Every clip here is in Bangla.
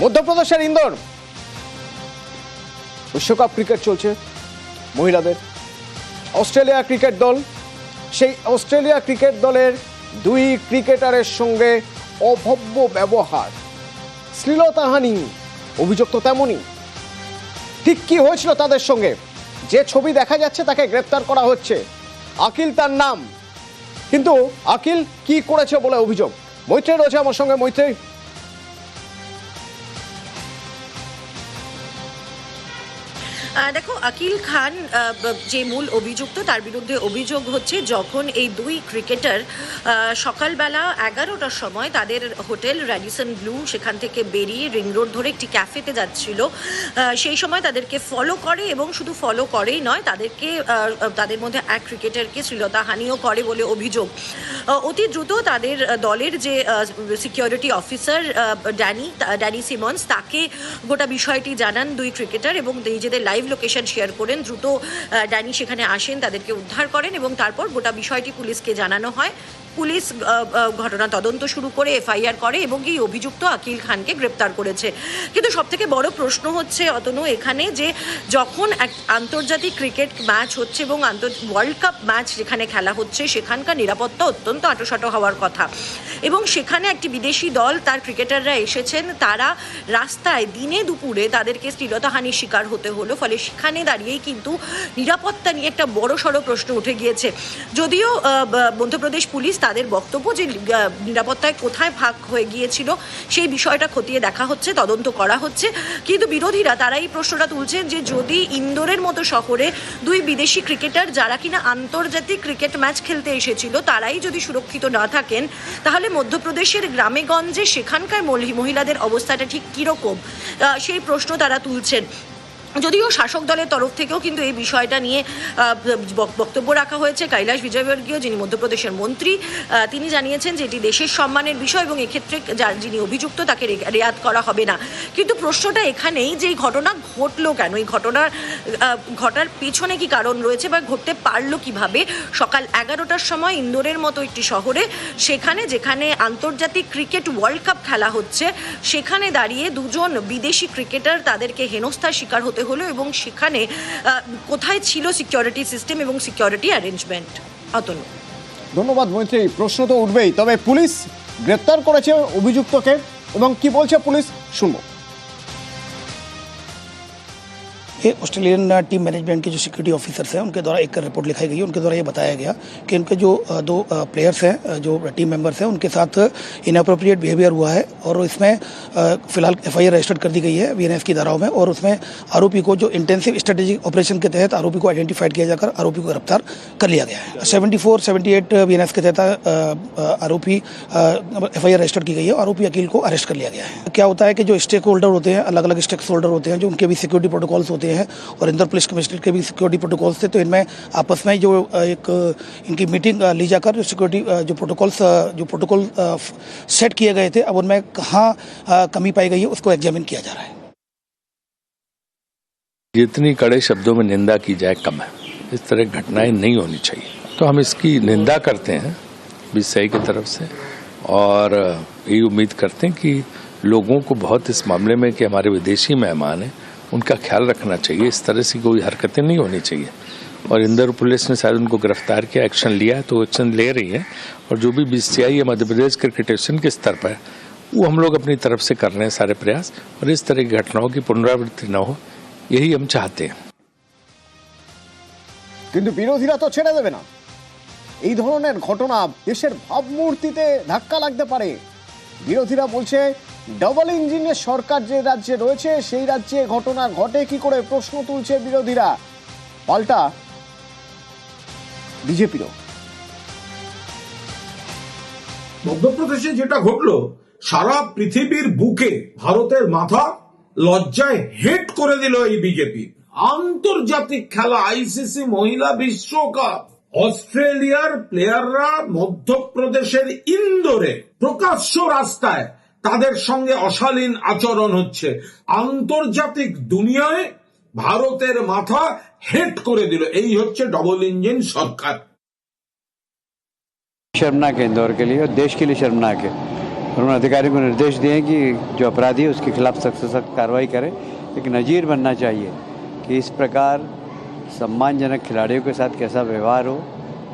মধ্যপ্রদেশের ইন্দোর। বিশ্বকাপ ক্রিকেট চলছে মহিলাদের। অস্ট্রেলিয়া ক্রিকেট দল, সেই অস্ট্রেলিয়া ক্রিকেট দলের দুই ক্রিকেটারের সঙ্গে অভব্য ব্যবহার। শ্লীলতাহানি অভিযোগ তো তেমনই। ঠিক কি হয়েছিল তাদের সঙ্গে? যে ছবি দেখা যাচ্ছে তাকে গ্রেপ্তার করা হচ্ছে। আকিল তার নাম। কিন্তু আকিল কি করেছে বলে অভিযোগ? মৈত্রী রয়েছে আমার সঙ্গে মৈত্রী দেখো, আকিল খান যে মূল অভিযুক্ত, তার বিরুদ্ধে অভিযোগ হচ্ছে যখন এই দুই ক্রিকেটার সকালবেলা এগারোটার সময় তাদের হোটেল র্যাডিসন ব্লু সেখান থেকে বেরিয়ে রিং রোড ধরে একটি ক্যাফেতে যাচ্ছিল। সেই সময় তাদেরকে ফলো করে এবং শুধু ফলো করেই নয়, তাদেরকে তাদের মধ্যে এক ক্রিকেটারকে শ্লীলতাহানিও করে বলে অভিযোগ। অতি দ্রুত তাদের দলের যে security officer Danny Danny Simmons তাকে গোটা বিষয়টি জানান দুই ক্রিকেটার এবং নিজেদের লাইভ লোকেশন শেয়ার করেন। দ্রুত ড্যানি সেখানে আসেন, তাদেরকে উদ্ধার করেন এবং তারপর গোটা বিষয়টি পুলিশকে জানানো হয়। পুলিশ ঘটনা তদন্ত শুরু করে এফআইআর করে এবং এই অভিযুক্ত আকিল খানকে গ্রেপ্তার করেছে। কিন্তু সব থেকে বড় প্রশ্ন হচ্ছে অতনু এখানে যে, যখন এক আন্তর্জাতিক ক্রিকেট ম্যাচ হচ্ছে এবং আন্তর ওয়ার্ল্ড কাপ ম্যাচ যেখানে খেলা হচ্ছে, সেখানকার নিরাপত্তা অত্যন্ত আটোসাটো হওয়ার কথা। এবং সেখানে একটি বিদেশি দল, তার ক্রিকেটাররা এসেছেন। তারা রাস্তায় দিনে দুপুরে তাদেরকে শ্লীলতাহানির শিকার হতে হলো, ফলে সেখানে দাঁড়িয়েই কিন্তু নিরাপত্তা নিয়ে একটা বড় সড়ো প্রশ্ন উঠে গিয়েছে। যদিও মধ্যপ্রদেশ পুলিশ তাদের বক্তব্য যে নিরাপত্তায় কোথায় ভাগ হয়ে গিয়েছিল সেই বিষয়টা খতিয়ে দেখা হচ্ছে, তদন্ত করা হচ্ছে। কিন্তু বিরোধীরা তারা এই প্রশ্নটা তুলছেন যে, যদি ইন্দোরের মতো শহরে দুই বিদেশি ক্রিকেটার যারা কিনা আন্তর্জাতিক ক্রিকেট ম্যাচ খেলতে এসেছিল, তারাই যদি সুরক্ষিত না থাকেন, তাহলে মধ্যপ্রদেশের গ্রামেগঞ্জে সেখানকার মহি- মহিলাদের অবস্থাটা ঠিক কীরকম? সেই প্রশ্ন তারা তুলছেন। যদিও শাসক দলের তরফ থেকেও কিন্তু এই বিষয়টা নিয়ে বক্তব্য রাখা হয়েছে। কৈলাস বিজয়বর্গীয় যিনি মধ্যপ্রদেশের মন্ত্রী তিনি জানিয়েছেন যে এটি দেশের সম্মানের বিষয় এবং এক্ষেত্রে যার যিনি অভিযুক্ত তাকে রেয়াত করা হবে না। কিন্তু প্রশ্নটা এখানেই যে এই ঘটনা ঘটলো কেন? এই ঘটনার ঘটার পেছনে কি কারণ রয়েছে বা ঘটতে পারল কীভাবে? সকাল এগারোটার সময় ইন্দোরের মতো একটি শহরে, সেখানে যেখানে আন্তর্জাতিক ক্রিকেট ওয়ার্ল্ড কাপ খেলা হচ্ছে, সেখানে দাঁড়িয়ে দুজন বিদেশি ক্রিকেটার তাদেরকে হেনস্থার শিকার হতে হলো এবং সেখানে কোথায় ছিল সিকিউরিটি সিস্টেম এবং সিকিউরিটি অ্যারেঞ্জমেন্ট অতনু ধন্যবাদ মৈত্রী, প্রশ্ন তো উঠবেই। তবে পুলিশ গ্রেপ্তার করেছে অভিযুক্তকে এবং কি বলছে পুলিশ? শুনব। ये ऑस्ट्रेलियन टीम मैनेजमेंट के जो सिक्योरिटी ऑफिसर्स हैं, उनके द्वारा एक रिपोर्ट लिखाई गई है। उनके द्वारा ये बताया गया कि उनके जो दो प्लेयर्स हैं जो टीम मेंबर्स हैं, उनके साथ इनअप्रोप्रिएट बिहेवियर हुआ है और इसमें फ़िलहाल एफ़ रजिस्टर्ड कर दी गई है वी की धाराओं में और उसमें आरोपी को जो इंटेंसिव स्ट्रेटेजिक ऑपरेशन के तहत आरोपी को आइडेंटिफाइड किया जाकर आरोपी को गिरफ़्तार कर लिया गया है। सेवेंटी फोर सेवेंटी एट के तहत आरोपी एफ़ आई रजिस्टर्ड की गई है आरोपी अकील को अरेस्ट कर लिया गया है। क्या होता है कि जो स्टेक होल्डर होते हैं अलग अलग स्टेक होल्डर होते हैं, जो उनके भी सिक्योरिटी प्रोटोकॉल्स होते हैं और इंदौर पुलिस कमिश्नर के भी सिक्योरिटी प्रोटोकॉल्स थे तो इनमें आपस में जो एक, इनकी मीटिंग ली जाकर जो सिक्योरिटी जो प्रोटोकॉल्स जो प्रोटोकॉल सेट किए गए थे, अब उनमें कहाँ कमी पाई गई है, उसको एग्जामिन किया जा रहा है। जितनी कड़े शब्दों में निंदा की जाए, कम है। इस तरह घटनाएँ नहीं होनी चाहिए। तो हम इसकी निंदा करते हैं बीसीआई की तरफ़ से, और यही उम्मीद करते हैं कि लोगों को बहुत इस मामले में कि हमारे विदेशी मेहमान हैं उनका ख्याल रखना चाहिए इस तरह से कोई हरकतें नहीं होनी चाहिए और इंदौर पुलिस ने शायद उनको गिरफ्तार किया एक्शन लिया है तो एक्शन ले रही है और जो भी बीसीआई है मध्य प्रदेश क्रिकेट एसोसिएशन के स्तर पर है, वो हम लोग अपनी तरफ से कर रहे हैं सारे प्रयास और इस तरह की घटनाओं की पुनरावृत्ति न हो यही हम चाहते हैं কিন্তু বিরোধীরা তো ছেড়ে দেবে না এই ধরনের ঘটনা দেশের ভাবমূর্তিতে ধাক্কা লাগতে পারে বিরোধীরা বলছে ডবল ইঞ্জিনের সরকার যে রাজ্যে রয়েছে, সেই রাজ্যে ঘটনা ঘটে, কি করে প্রশ্ন তুলছে বিরোধীরা? পাল্টা। বিজেপিরও। মধ্যপ্রদেশে যেটা ঘটলো, সারা পৃথিবীর বুকে ভারতের মাথা লজ্জায় হেট করে দিল এই বিজেপি। আন্তর্জাতিক খেলা আইসিসি মহিলা বিশ্বকাপ অস্ট্রেলিয়ার প্লেয়াররা মধ্যপ্রদেশের ইন্দোরে, প্রকাশ্য রাস্তায় তাদের সঙ্গে অশালীন আচরণ হচ্ছে আন্তর্জাতিক দুনিয়ায় ভারতের মাথা হেট করে দিল এই হচ্ছে ডবল ইঞ্জিন সরকার शर्मनाक है इंदौर के लिए और देश के लिए शर्मनाक है उन्होंने अधिकारियों को निर्देश दिए हैं कि जो अपराधी है उसके खिलाफ सख्त से सख्त कार्रवाई करें एक नज़ीर बनना चाहिए कि इस प्रकार सम्मानजनक खिलाड़ियों के साथ कैसा व्यवहार हो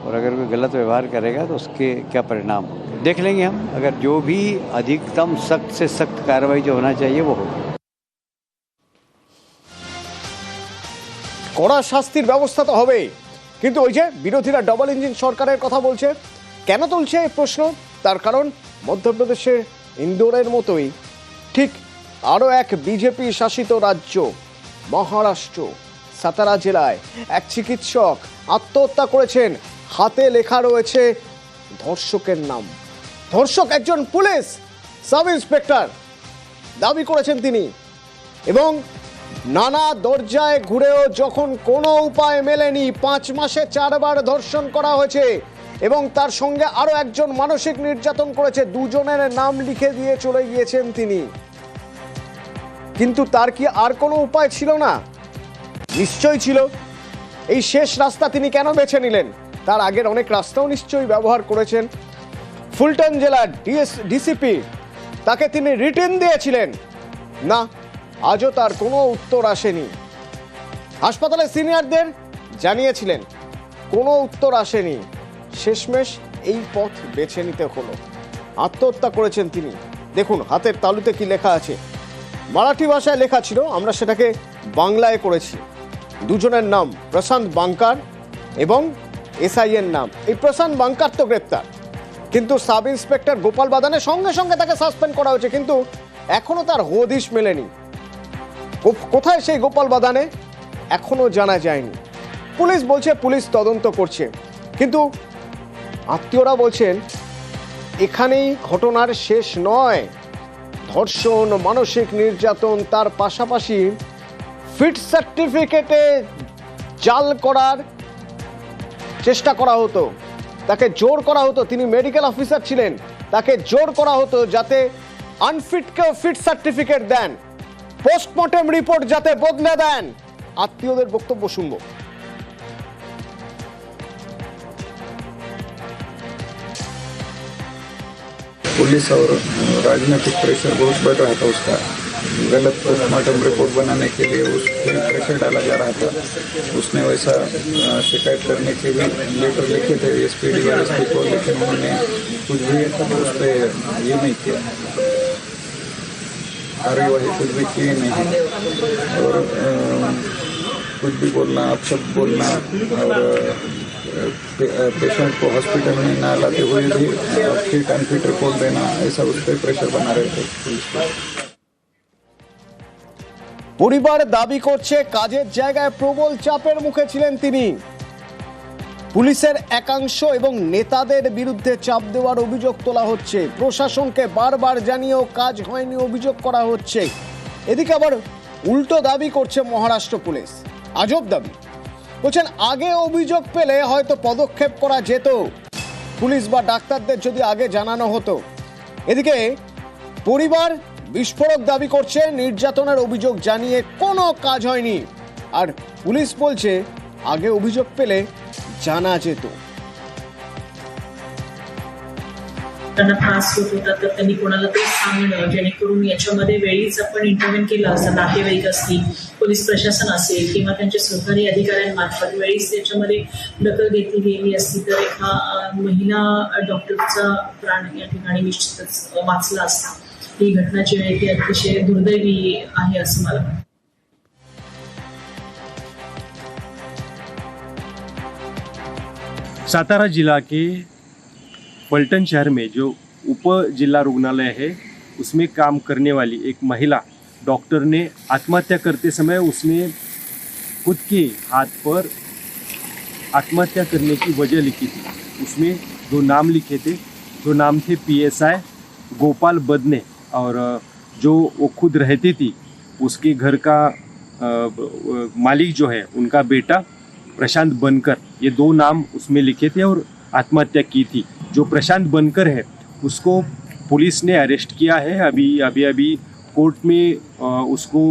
और अगर कोई गलत व्यवहार करेगा तो उसके क्या परिणाम हो देख लेंगे हम अगर जो भी अधिकतम सख्त से सख्त कार्रवाई जो होना चाहिए वो होगी কড়া শাস্তির ব্যবস্থা তো হবেই কিন্তু ওই যে বিরোধীরা ডবল ইঞ্জিন সরকারের কথা বলছে কেন তুলছে এই প্রশ্ন তার কারণ মধ্যপ্রদেশের ইন্দোরের মতোই ঠিক আরও এক বিজেপি শাসিত রাজ্য মহারাষ্ট্র সাতারা জেলায় এক চিকিৎসক আত্মহত্যা করেছেন হাতে লেখা রয়েছে ধর্ষকের নাম। ধর্ষক একজন পুলিশ, সাব ইন্সপেক্টর, দাবি করেছেন তিনি। এবং নানা দরজায় ঘুরেও যখন কোনো উপায় মেলেনি, পাঁচ মাসে চারবার ধর্ষণ করা হয়েছে এবং তার সঙ্গে আরও একজন মানসিক নির্যাতন করেছে, দুজনের নাম লিখে দিয়ে চলে গিয়েছেন তিনি। কিন্তু তার কি আর কোনো উপায় ছিল না? নিশ্চয়ই ছিল। এই শেষ রাস্তা তিনি কেন বেছে নিলেন? তার আগের অনেক রাস্তাও নিশ্চয়ই ব্যবহার করেছেন। ফুলটন জেলার ডিএস, ডিসিপি, তাকে তিনি রিটেন দিয়েছিলেন। না, আজও তার কোনো উত্তর আসেনি। হাসপাতালে সিনিয়রদের জানিয়েছিলেন, কোনো উত্তর আসেনি। শেষমেশ এই পথ বেছে নিতে হলো। আত্মহত্যা করেছেন তিনি। দেখুন, হাতের তালুতে কি লেখা আছে। মারাঠি ভাষায় লেখা ছিল, আমরা সেটাকে বাংলায় করেছি। দুজনের নাম প্রশান্ত বাংকার এবং এসআই এর নাম। এই প্রশান্ত বাংকার তো গ্রেপ্তার। কিন্তু সাব ইন্সপেক্টর গোপাল বাদানের সঙ্গে সঙ্গে তাকে সাসপেন্ড করা হয়েছে, কিন্তু এখনও তার হদিশ মেলেনি। কোথায় সেই গোপাল বাদানে? এখনও জানা যায়নি। পুলিশ বলছে পুলিশ তদন্ত করছে। কিন্তু আত্মীয়রা বলছেন, এখানেই ঘটনার শেষ নয়। ধর্ষণ, মানসিক নির্যাতন, তার পাশাপাশি ফিট সার্টিফিকেটে জাল করার চেষ্টা করা হতো তাকে জোর করা হতো তিনি মেডিকেল অফিসার ছিলেন তাকে জোর করা হতো যাতে আনফিটকে ফিট সার্টিফিকেট দেন পোস্টমর্টেম রিপোর্ট যাতে বদলে দেন আত্মীয়দের বক্তব্য শুনবো पुलिस और राजनीतिक प्रेशर बहुत बढ़ रहा था उसका गलत पोस्टमार्टम रिपोर्ट बनाने के लिए उस पर प्रेशर डाला जा रहा था। उसने वैसा शिकायत करने के लिए लेटर लिखे थे एस पी डी और एस पी को, लेकिन उन्होंने कुछ भी उस पर ये नहीं किया। कार्यवाही कुछ भी किए नहीं। और कुछ भी बोलना अपशब्द बोलना, और पेशेंट को हॉस्पिटल में ना लाते हुए भी फिट अनफिट रिपोर्ट देना, ऐसा उस पर प्रेशर बना रहे थे। পরিবার দাবি করছে কাজের জায়গায় প্রবল চাপের মুখে ছিলেন তিনি। পুলিশের একাংশ এবং নেতাদের বিরুদ্ধে চাপ দেওয়ার অভিযোগ তোলা হচ্ছে। প্রশাসনকে বারবার জানিয়েও কাজ হয়নি অভিযোগ করা হচ্ছে। এদিকে আবার উল্টো দাবি করছে মহারাষ্ট্র পুলিশ। আজব দাবি। বলছেন, আগে অভিযোগ পেলে হয়তো পদক্ষেপ করা যেত। পুলিশ বা ডাক্তারদের যদি আগে জানানো হতো। এদিকে পরিবার বিস্ফোরক দাবি করছে নির্যাতনের অভিযোগ জানিয়ে কোনো কাজ হয়নি আর পুলিশ বলছে আগে অভিযোগ পেলে জানা যেত त्यांना त्रास होत होता तर त्यांनी कोणाला तरी सांगणं जेणेकरून याच्यामध्ये वेळीच आपण इंटरव्हेन केलं असतं नातेवाईक असतील पोलीस प्रशासन असेल किंवा त्यांच्या सहकारी अधिकाऱ्यांमार्फत वेळीच त्याच्यामध्ये दखल घेतली गेली असती तर एका अं, महिला डॉक्टरचा प्राण या ठिकाणी निश्चितच अं, वाचला असता ही घटना जी आहे ती अतिशय दुर्दैवी आहे असं मला सातारा जिला के पलटन शहर में जो उप जिला रुग्णालय है, उसमें काम करने वाली एक महिला डॉक्टर ने आत्महत्या करते समय उसने खुद के हाथ पर आत्महत्या करने की वजह लिखी थी। उसमें दो नाम लिखे थे। दो नाम थे पीएसआई गोपाल बदने और जो वो खुद रहती थी, उसके घर का मालिक जो है, उनका बेटा प्रशांत बनकर, ये दो नाम उसमें लिखे थे और आत्महत्या की थी। जो प्रशांत बनकर है, उसको पुलिस ने अरेस्ट किया है। अभी अभी अभी कोर्ट में उसको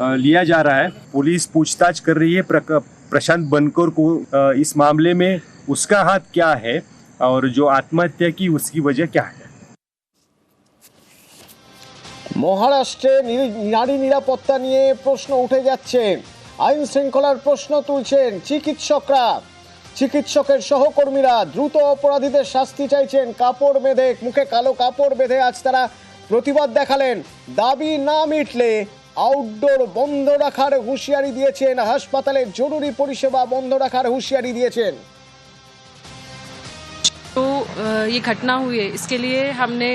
लिया जा रहा है। पुलिस पूछताछ कर रही है प्रशांत बनकर को इस मामले में उसका हाथ क्या है और जो आत्महत्या की, उसकी वजह क्या है? মহারাষ্ট্রে নারী নিরাপত্তা নিয়ে প্রশ্ন উঠে যাচ্ছে। আইন শৃঙ্খলার প্রশ্ন তুলছেন চিকিৎসকরা। চিকিৎসকের সহকর্মীরা দ্রুত অপরাধীদের শাস্তি চাইছেন। কাপড় বেঁধে, মুখে কালো কাপড় বেঁধে আজ তারা প্রতিবাদ দেখালেন। দাবি না মিটলে আউটডোর বন্ধ রাখার হুঁশিয়ারি দিয়েছেন। হাসপাতালে জরুরি পরিষেবা বন্ধ রাখার হুঁশিয়ারি দিয়েছেন। तो ये घटना हुई है। इसके लिए हमने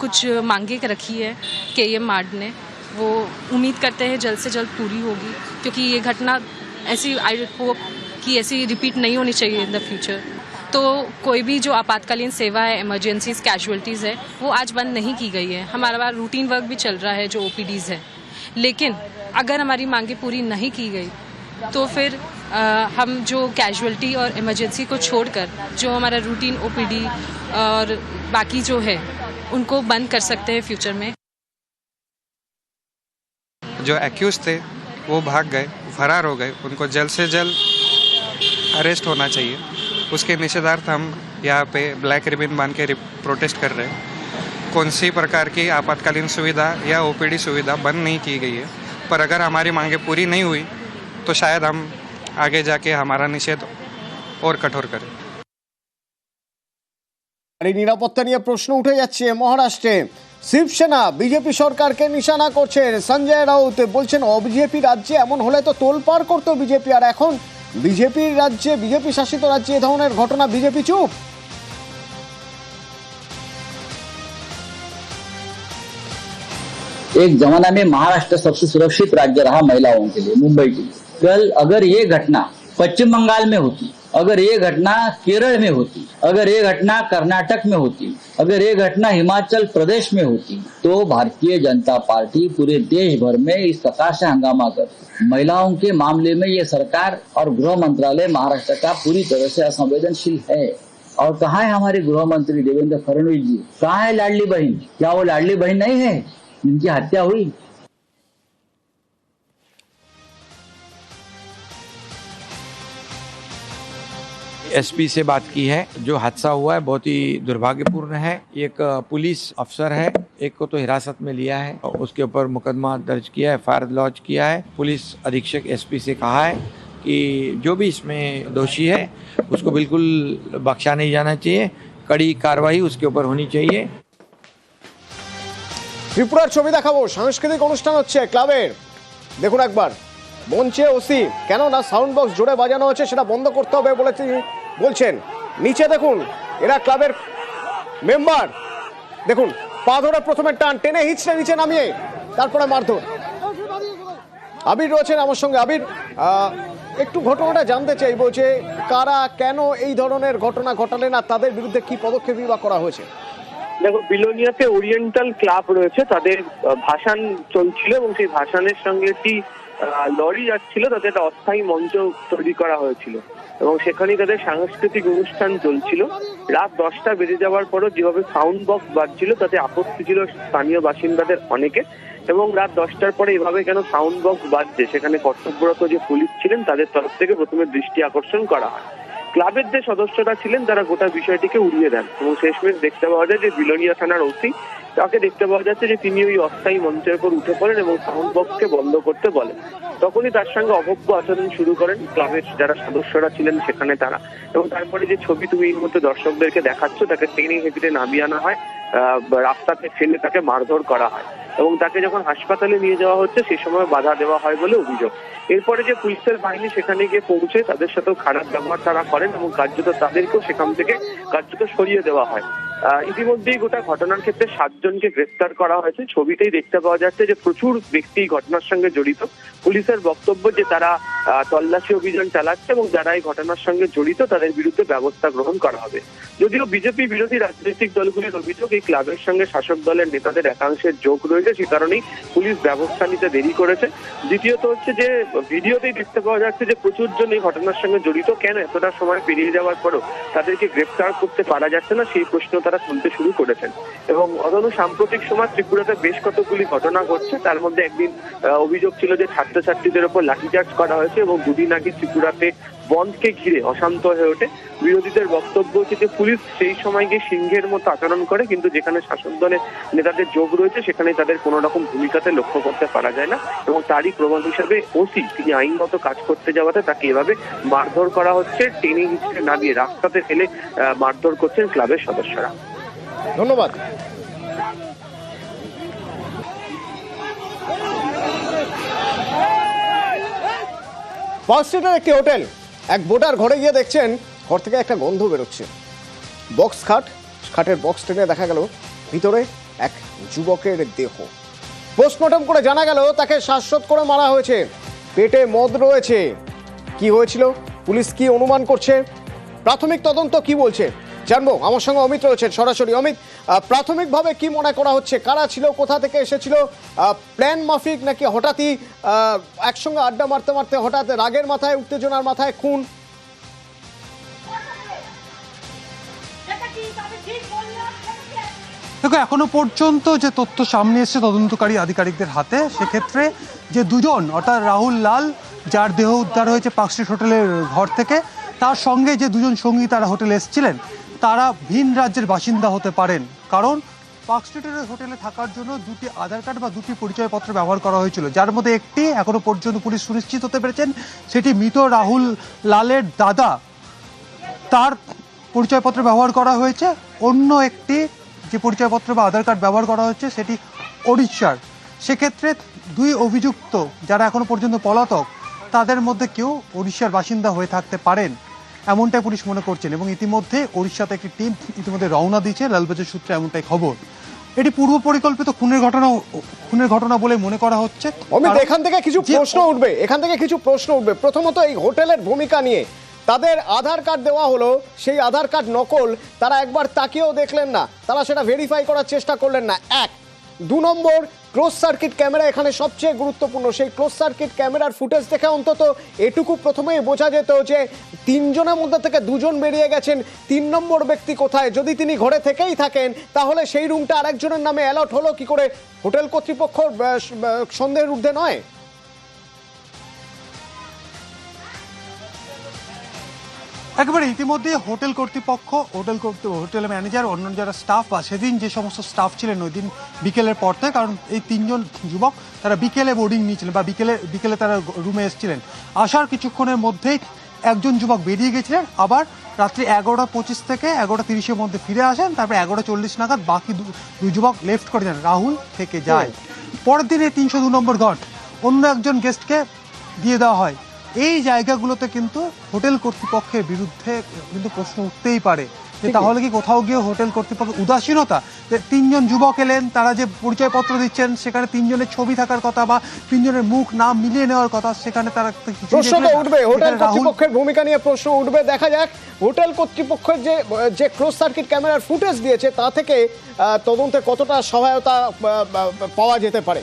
कुछ मांगे रखी है के एम मार्ड ने। वो उम्मीद करते हैं जल्द से जल्द पूरी होगी, क्योंकि ये घटना ऐसी आई होप कि ऐसी रिपीट नहीं होनी चाहिए इन द फ्यूचर तो कोई भी जो आपातकालीन सेवा है इमरजेंसीज कैजुअलिटीज़ है, वो आज बंद नहीं की गई है। हमारा रूटीन वर्क भी चल रहा है, जो ओ है। लेकिन अगर हमारी मांगे पूरी नहीं की गई तो फिर हम जो कैजुअलिटी और इमरजेंसी को छोड़कर जो हमारा रूटीन ओपीडी और बाकी जो है, उनको बंद कर सकते हैं फ्यूचर में। जो एक्यूज थे, वो भाग गए, फरार हो गए। उनको जल्द से जल्द अरेस्ट होना चाहिए। उसके निषेधार्थ हम यहाँ पे ब्लैक रिबन बाँध के प्रोटेस्ट कर रहे हैं। कौन सी प्रकार की आपातकालीन सुविधा या ओपीडी सुविधा बंद नहीं की गई है। पर अगर हमारी मांगे पूरी नहीं हुई तो शायद हम आगे जाके हमारा निषेध और कठोर करें নারী নিরাপত্তা নিয়ে প্রশ্ন উঠে যাচ্ছে মহারাষ্ট্রে শিবসেনা বিজেপি সরকারকে নিশানা করছেন সঞ্জয় রাউত বলছেন বিজেপি রাজ্যে এমন হলে তো তোলপাড় করতো বিজেপি আর এখন বিজেপির রাজ্যে বিজেপি শাসিত রাজ্যে এ ধরনের ঘটনা বিজেপি চুপ एक जमाना में महाराष्ट्र सबसे सुरक्षित राज्य रहा महिलाओं के लिए मुंबई के लिए कल अगर ये घटना पश्चिम बंगाल में होती, अगर ये घटना केरल में होती, अगर ये घटना कर्नाटक में होती, अगर ये घटना हिमाचल प्रदेश में होती तो भारतीय जनता पार्टी पूरे देश भर में इस प्रकार से हंगामा करती। महिलाओं के मामले में ये सरकार और गृह मंत्रालय महाराष्ट्र का पूरी तरह से असंवेदनशील है। और कहा है हमारे गृह मंत्री देवेंद्र फडणवीस जी? कहा है लाडली बहन? क्या वो लाडली बहन नहीं है? जिनकी हत्या हुई? एसपी से बात की है जो हादसा हुआ है बहुत ही दुर्भाग्यपूर्ण है एक अ, पुलिस अफसर है एक को तो हिरासत में लिया है और उसके ऊपर मुकदमा दर्ज किया है फायर लॉन्च किया है पुलिस अधीक्षक एसपी से कहा है कि जो भी इसमें दोषी है उसको बिल्कुल बख्शा नहीं जाना चाहिए कड़ी कार्रवाई उसके ऊपर होनी चाहिए ত্রিপুরার ছবি দেখাবো সাংস্কৃতিক অনুষ্ঠান হচ্ছে ক্লাবের দেখুন একবার মঞ্চে ওসি কেন না সাউন্ড বক্স জোরে বাজানো হচ্ছে সেটা বন্ধ করতে হবে বলে তিনি বলছেন, নিচে দেখুন, এরা ক্লাবের মেম্বার। দেখুন, পা ধরে প্রথমে টান, টেনে হিচড়ে নিচে নামিয়ে, তারপরে মারধর। আবির রয়েছেন আমার সঙ্গে। আবির একটু ঘটনাটা জানতে চাইব যে কারা, কেন এই ধরনের ঘটনা ঘটালেন আর তাদের বিরুদ্ধে কি পদক্ষেপই বা করা হয়েছে? দেখো বিলোনিয়াতে ওরিয়েন্টাল ক্লাব রয়েছে, তাদের ভাসান চলছিল এবং সেই ভাসানের সঙ্গে একটি লরি যাচ্ছিল তাদের একটা অস্থায়ী মঞ্চ তৈরি করা হয়েছিল। এবং সেখানেই তাদের সাংস্কৃতিক অনুষ্ঠান চলছিল। রাত দশটা বেজে যাওয়ার পরও যেভাবে সাউন্ড বক্স বাজছিল, তাতে আপত্তি ছিল স্থানীয় বাসিন্দাদের অনেকে এবং রাত দশটার পরে এভাবে কেন সাউন্ড বক্স বাজছে? সেখানে কর্তব্যরত যে পুলিশ ছিলেন, তাদের তরফ থেকে প্রথমে দৃষ্টি আকর্ষণ করা হয়। ক্লাবের যে সদস্যরা ছিলেন, তারা গোটা বিষয়টিকে উড়িয়ে দেন এবং শেষমেশ দেখতে পাওয়া যায় যে বিলোনিয়া থানার ওসি, তাকে দেখতে পাওয়া যাচ্ছে যে তিনি ওই অস্থায়ী মঞ্চের উপর উঠে পড়েন এবং সাউন্ড বক্সকে বন্ধ করতে বলেন। তখনই তার সঙ্গে অভব্য আচরণ শুরু করেন ক্লাবের যারা সদস্যরা ছিলেন সেখানে তারা এবং তারপরে যে ছবি তুমি এই মুহূর্তে দর্শকদেরকে দেখাচ্ছ, তাকে টেনে হেঁটে নামিয়ে আনা হয় রাস্তাতে ফেলে তাকে মারধর করা হয়। এবং তাকে যখন হাসপাতালে নিয়ে যাওয়া হচ্ছে সেই সময় বাধা দেওয়া হয় বলে অভিযোগ। এরপরে যে পুলিশের বাহিনী সেখানে গিয়ে পৌঁছে তাদের সাথেও খারাপ ব্যবহার তারা করেন এবং কার্যত তাদেরকেও সেখান থেকে কার্যত সরিয়ে দেওয়া হয়। ইতিমধ্যেই গোটা ঘটনার ক্ষেত্রে সাতজনকে গ্রেফতার করা হয়েছে। ছবিতেই দেখতে পাওয়া যাচ্ছে যে প্রচুর ব্যক্তি ঘটনার সঙ্গে জড়িত। পুলিশের বক্তব্য যে তারা তল্লাশি অভিযান চালাচ্ছে এবং যারা এই ঘটনার সঙ্গে জড়িত তাদের বিরুদ্ধে ব্যবস্থা গ্রহণ করা হবে। যদিও বিজেপি বিরোধী রাজনৈতিক দলগুলির অভিযোগ, এই ক্লাবের সঙ্গে শাসক দলের নেতাদের একাংশের যোগ রয়েছে, সে কারণেই পুলিশ ব্যবস্থা নিতে দেরি করেছে। দ্বিতীয়ত হচ্ছে যে, ভিডিওতেই দেখতে পাওয়া যাচ্ছে যে প্রচুর জন এই ঘটনার সঙ্গে জড়িত। কেন এতটা সময় পেরিয়ে যাওয়ার পরও তাদেরকে গ্রেপ্তার করতে পারা যাচ্ছে না? সেই প্রশ্ন তারা তুলতে শুরু করেছেন। এবং অদন সাম্প্রতিক সময় ত্রিপুরাতে বেশ কতগুলি ঘটনা ঘটছে, তার মধ্যে একদিন অভিযোগ ছিল যে ছাত্রছাত্রীদের উপর লাঠিচার্জ করা হয়েছে এবং দুদিন আগে ত্রিপুরাতে বন্ধকে ঘিরে অশান্ত হয়ে ওঠে। বিরোধীদের বক্তব্য হচ্ছে যে পুলিশ সেই সময় গিয়ে সিংহের মতো আচরণ করে, কিন্তু যেখানে শাসক দলের নেতাদের যোগ রয়েছে সেখানে তাদের কোনো রকম ভূমিকাতে লক্ষ্য করতে পারা যায় না। এবং তারই প্রমাণ হিসাবে ওসি, তিনি আইনগত কাজ করতে যাওয়াতে তাকে এভাবে মারধর করা হচ্ছে, টেনে হিচড়ে না দিয়ে রাস্তাতে ফেলে মারধর করছেন ক্লাবের সদস্যরা। ধন্যবাদ। স্ট্রিটের একটি হোটেল। এক ভোটার ঘরে গিয়ে দেখছেন ঘর থেকে একটা গন্ধ বেরোচ্ছে। বক্স খাট, খাটের বক্স টেনে দেখা গেল ভিতরে এক যুবকের দেহ। পোস্টমর্টম করে জানা গেল তাকে শ্বাসরোধ করে মারা হয়েছে। পেটে মদ রয়েছে। কি হয়েছিল? পুলিশ কি অনুমান করছে? প্রাথমিক তদন্ত কি বলছে? জানব। আমার সঙ্গে অমিত রয়েছেন, সরাসরি। অমিত প্রাথমিকভাবে কি মনে করা হচ্ছে? কারা ছিল? কোথা থেকে এসেছিল? প্ল্যান মাফিক নাকি হঠাৎই একসঙ্গে আড্ডা মারতে মারতে হঠাৎ রাগের মাথায়, উত্তেজনার মাথায় খুন? দেখো, এখনও পর্যন্ত যে তথ্য সামনে এসেছে তদন্তকারী আধিকারিকদের হাতে, সেক্ষেত্রে যে দুজন, অর্থাৎ রাহুল লাল, যার দেহ উদ্ধার হয়েছে পার্কস্ট্রিট হোটেলের ঘর থেকে, তার সঙ্গে যে দুজন সঙ্গী তারা হোটেলে এসেছিলেন তারা ভিন রাজ্যের বাসিন্দা হতে পারেন। কারণ পার্কস্ট্রিটের হোটেলে থাকার জন্য দুটি আধার কার্ড বা দুটি পরিচয়পত্র ব্যবহার করা হয়েছিল। যার মধ্যে একটি এখনও পর্যন্ত পুলিশ সুনিশ্চিত হতে পেরেছেন, সেটি মৃত রাহুল লালের দাদা। তার পরিচয়পত্র ব্যবহার করা হয়েছে। অন্য একটি যে পরিচয়পত্র বা আধার কার্ড ব্যবহার করা হচ্ছে সেটি ওড়িশার। সেক্ষেত্রে দুই অভিযুক্ত যারা এখনও পর্যন্ত পলাতক, তাদের মধ্যে কেউ ওড়িশার বাসিন্দা হয়ে থাকতে পারেন। এমনটাই পুলিশ মনে করছেন এবং ইতিমধ্যে ওড়িশাতে একটি টিম ইতিমধ্যে রওনা দিয়েছে। লালবাজার সূত্রে এমনটাই খবর। এটি পূর্ব পরিকল্পিত খুনের ঘটনা খুনের ঘটনা বলে মনে করা হচ্ছে। অমিত এখান থেকে কিছু প্রশ্ন উঠবে এখান থেকে কিছু প্রশ্ন উঠবে। প্রথমত এই হোটেলের ভূমিকা নিয়ে। তাদের আধার কার্ড দেওয়া হলো সেই আধার কার্ড নকল তারা একবার তাকিয়েও দেখলেন না। তারা সেটা ভেরিফাই করার চেষ্টা করলেন না। এক দু নম্বর ক্লোজ সার্কিট ক্যামেরা এখানে সবচেয়ে গুরুত্বপূর্ণ। সেই ক্লোজ সার্কিট ক্যামেরার ফুটেজ দেখে অন্তত এটুকু প্রথমেই বোঝা যেত যে তিনজনের মধ্যে থেকে দুজন বেরিয়ে গেছেন, তিন নম্বর ব্যক্তি কোথায়? যদি তিনি ঘরে থেকেই থাকেন, তাহলে সেই রুমটা আরেকজনের নামে অ্যালার্ট হলো কি করে? হোটেল কর্তৃপক্ষ সন্দেহের ঊর্ধ্বে নয়? একেবারে ইতিমধ্যে হোটেল কর্তৃপক্ষ হোটেল কর্তৃ হোটেল ম্যানেজার অন্য যারা স্টাফ বা সেদিন যে সমস্ত স্টাফ ছিলেন ওই দিন বিকেলের পর থেকে কারণ এই তিনজন যুবক তারা বিকেলে বোর্ডিং নিয়েছিলেন বা বিকেলে বিকেলে তারা রুমে এসেছিলেন। আসার কিছুক্ষণের মধ্যেই একজন যুবক বেরিয়ে গেছিলেন আবার রাত্রি এগারোটা পঁচিশ থেকে এগারোটা তিরিশের মধ্যে ফিরে আসেন তারপরে এগারোটা চল্লিশ নাগাদ বাকি দু- যুবক লেফট করে যান রাহুল থেকে যায়। পরের দিনে তিনশো দু নম্বর ঘট অন্য একজন গেস্টকে দিয়ে দেওয়া হয়। এই জায়গাগুলোতে কিন্তু হোটেল কর্তৃপক্ষের বিরুদ্ধে কিন্তু প্রশ্ন উঠতেই পারে যে তাহলে কি কোথাও গিয়ে হোটেল কর্তৃপক্ষ উদাসীনতা? যে তিনজন যুবক এলেন তারা যে পরিচয়পত্র দিচ্ছেন সেখানে তিনজনের ছবি থাকার কথা বা তিনজনের মুখ নাম মিলিয়ে নেওয়ার কথা সেখানে তারা প্রশ্ন তো উঠবে। হোটেল কর্তৃপক্ষের ভূমিকা নিয়ে প্রশ্ন উঠবে। দেখা যাক হোটেল কর্তৃপক্ষের যে যে ক্লোজ সার্কিট ক্যামেরার ফুটেজ দিয়েছে তা থেকে তদন্তে কতটা সহায়তা পাওয়া যেতে পারে।